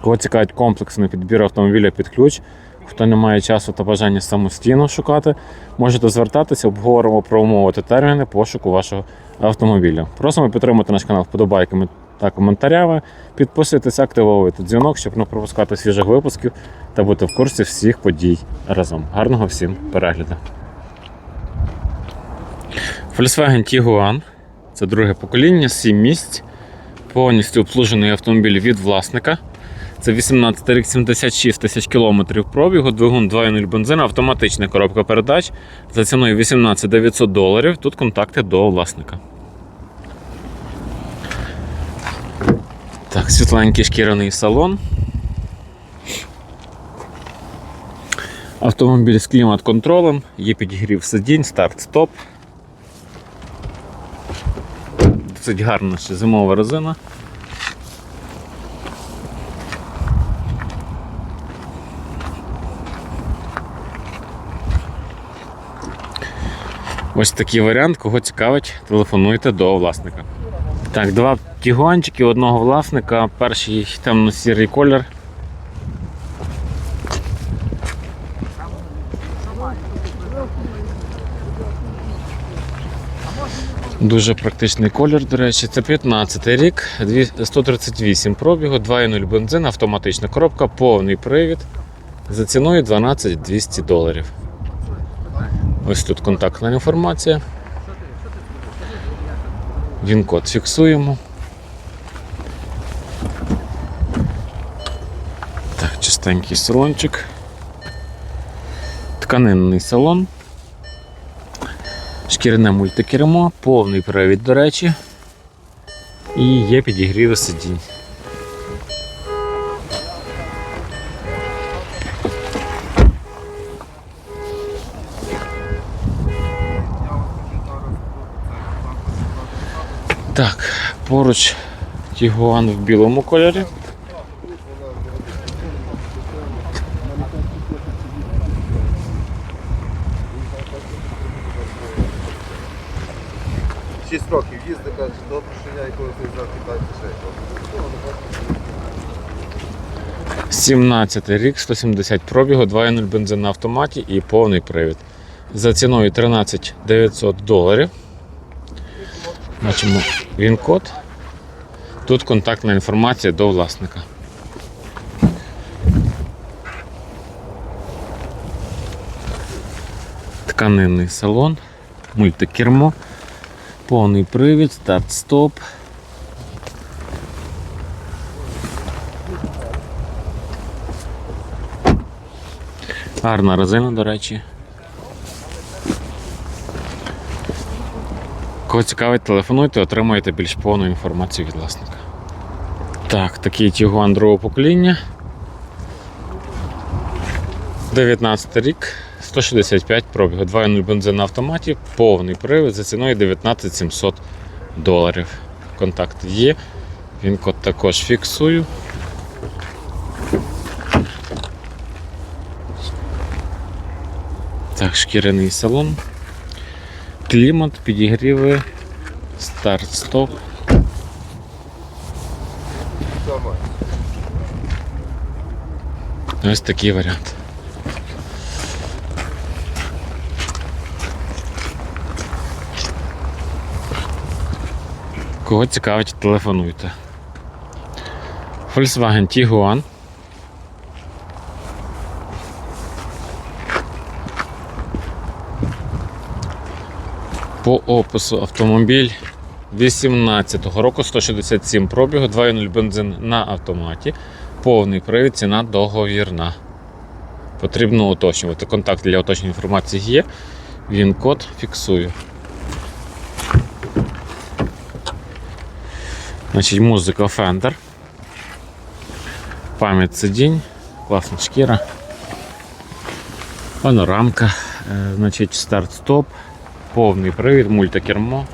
Кого цікавить комплексний підбір автомобіля під ключ, хто не має часу та бажання самостійно шукати, можете звертатися, обговоримо про умови та терміни пошуку вашого автомобіля. Просимо підтримати наш канал вподобайками та коментарями. Підписуйтесь, активовуйте дзвінок, щоб не пропускати свіжих випусків та бути в курсі всіх подій разом. Гарного всім перегляду! Volkswagen Tiguan це друге покоління, 7 місць, повністю обслужений автомобіль від власника. Це 18 рік, 76 тисяч кілометрів пробігу, двигун 2.0 бензин, автоматична коробка передач за ціною 18 900 доларів. Тут контакти до власника. Так, світленький шкіряний салон. Автомобіль з клімат-контролем, є підігрів сидінь, старт-стоп. Досить гарна зимова резина. Ось такий варіант, кого цікавить, телефонуйте до власника. Так, два тігуанчики одного власника. Перший темно-сірий колір. Дуже практичний колір, до речі, це 15 рік, 138 пробігу, 2.0 бензин, автоматична коробка, повний привід за ціною 12 200 доларів. Ось тут контактна інформація. Він код фіксуємо. Так, чистенький салончик. Тканинний салон. Шкіряне мультикермо, повний привід, до речі. І є підігріви сидінь. Так, поруч Тігуан в білому кольорі. Шість років їздить, каже, добре, що я якогось не знав китайця ще. 17 рік, 170 пробігу, 2.0 бензин на автоматі і повний привід. За ціною 13 900 доларів. Бачимо він код. Тут контактна інформація до власника. Тканинний салон, мультикермо, повний привід, старт-стоп. Гарна резина, до речі. Кого цікавить, телефонуйте, отримаєте більш повну інформацію від власника. Так, такий Tiguan другого покоління. 19 рік, 165 пробігу, 2.0 бензин на автоматі, повний привід за ціною 19 700 доларів. Контакт є. Він код також фіксую. Так, шкіряний салон. Клімат, підігріви, старт-стоп. Сама. Ось такий варіант. Кого цікавить, телефонуйте. Volkswagen Tiguan. По опису автомобіль 18-го року 167 пробігу, 2.0 бензин на автоматі, повний привід, ціна договірна. Потрібно уточнювати. Контакт для уточнення інформації є. Він код фіксую. Значить, музика Fender. Пам'ять сидінь, класна шкіра. Панорамка, е, значить старт-стоп, повний привід, мультикермо.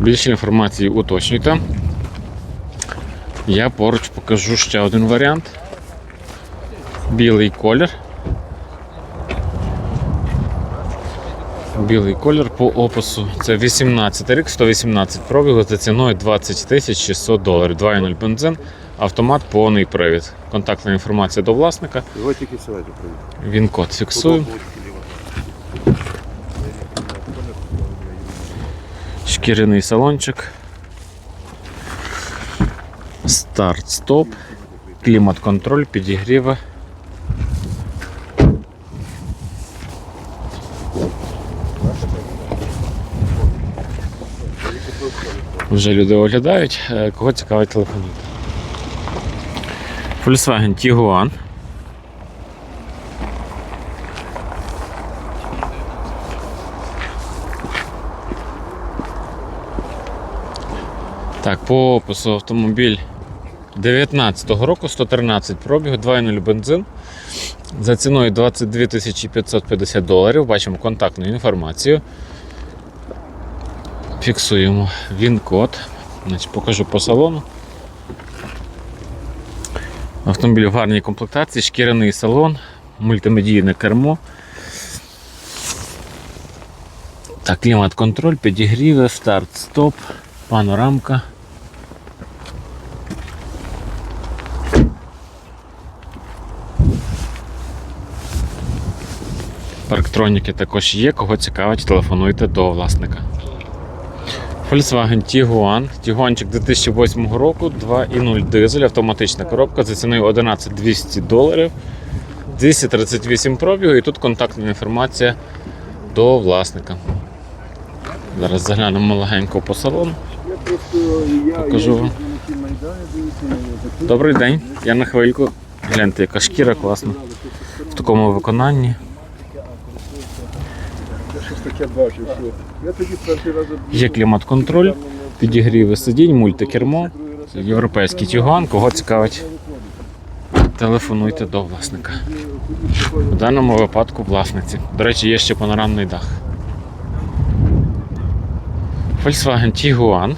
Більше інформації уточнюйте. Я поруч покажу ще один варіант. Білий колір. Білий колір по опису. Це 18 рік, 118 пробігу за ціною 20 600 доларів. 2.0 бензин, автомат, повний привід. Контактна інформація до власника. Його тільки сьогодні привіз. Він код фіксую. Шкіряний салончик. Старт, стоп. Клімат-контроль, підігріви. Вже люди оглядають, Е, кого цікавить телефонуйте. Volkswagen Tiguan. Так, по опису автомобіль 19-го року, 113 пробігу, 2.0 бензин. За ціною 22 550 доларів. Бачимо контактну інформацію. Фіксуємо він-код. Покажу по салону. Автомобіль в гарній комплектації, шкіряний салон, мультимедійне кермо. Так, клімат-контроль, підігріви, старт, стоп, панорамка. Парктроніки також є. Кого цікавить, телефонуйте до власника. Volkswagen Tiguan. Тігуанчик 2008 року, 2.0 дизель, автоматична коробка за ціною 11 200 доларів. 238 пробігу і тут контактна інформація до власника. Зараз заглянемо легенько по салону. Покажу вам. Добрий день, я на хвильку. Гляньте, яка шкіра класна. В такому виконанні. Я щось таке бачив, що я тоді перший раз Є клімат-контроль, підігріви сидінь, мультикермо. Європейський тігуан, кого цікавить. Телефонуйте до власника. В даному випадку власниці. До речі, є ще панорамний дах. Volkswagen Tiguan.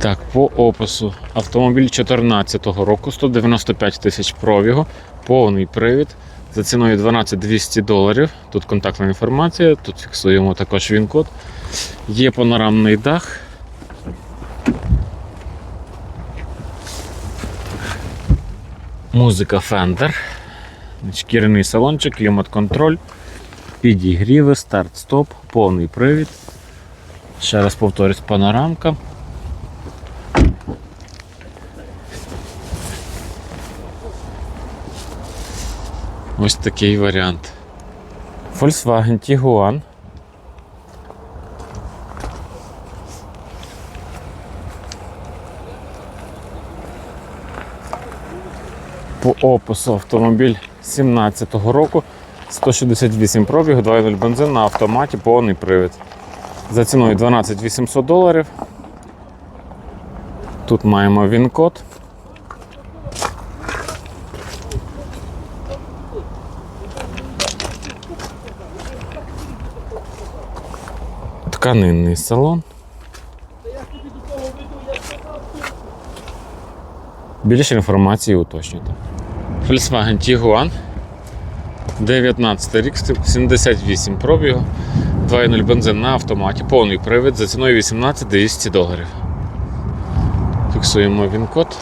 Так, по опису. Автомобіль 2014 року, 195 тисяч пробігу, повний привід. За ціною 12 200 доларів. Тут контактна інформація, тут фіксуємо також він-код. Є панорамний дах. Музика Fender. Шкіряний салончик, клімат-контроль, підігріви, старт-стоп, повний привід. Ще раз повторюсь, панорамка. Ось такий варіант. Volkswagen Tiguan. По опису автомобіль 17-го року 168 пробігу, 2.0 бензин на автоматі, повний привід. За ціною 12 800 доларів. Тут маємо він-код. Тканинний салон. Більше інформації уточнюйте. Volkswagen Tiguan. 19 рік, 78 пробігу, 2.0 бензин на автоматі, повний привід за ціною 18 200 доларів. Фіксуємо він-код.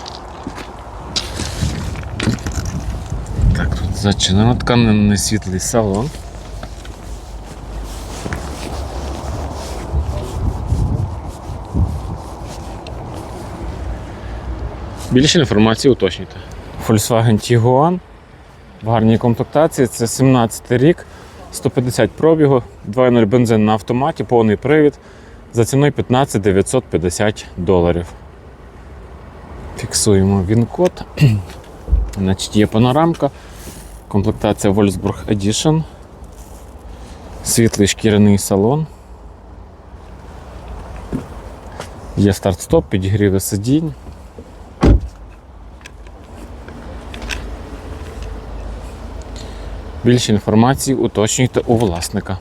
Так, тут зачинено тканинний світлий салон. Більше інформації уточнюйте. Volkswagen Tiguan в гарній комплектації. Це 17 рік, 150 пробігу, 2.0 бензин на автоматі, повний привід. За ціною 15 950 доларів. Фіксуємо він-код. Значить, є панорамка, Комплектація Wolfsburg Edition. Світлий шкіряний салон. Є старт-стоп, підігріви сидінь. Більше інформації уточнюйте у власника.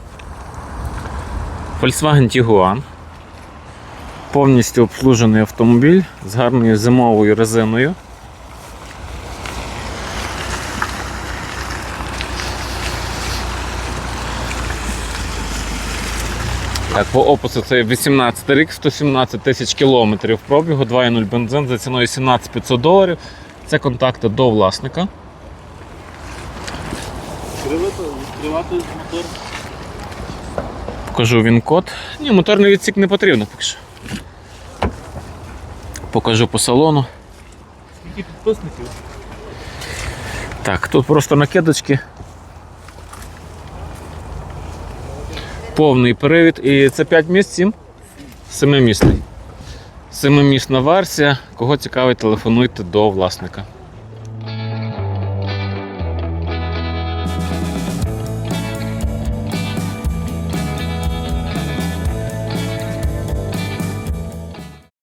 Volkswagen Tiguan. Повністю обслужений автомобіль з гарною зимовою резиною. Так, по опису це 18 рік, 117 тисяч кілометрів пробігу, 2,0 бензин за ціною 17 500 доларів. Це контакти до власника. Відкривати мотор. Покажу він код. Ні, моторний відсік не потрібно поки що. Покажу по салону. Скільки підписників? Так, тут просто накидочки. Повний перевід. І це 5 місць 7? 7-місний. 7-місна версія. Кого цікавить, телефонуйте до власника.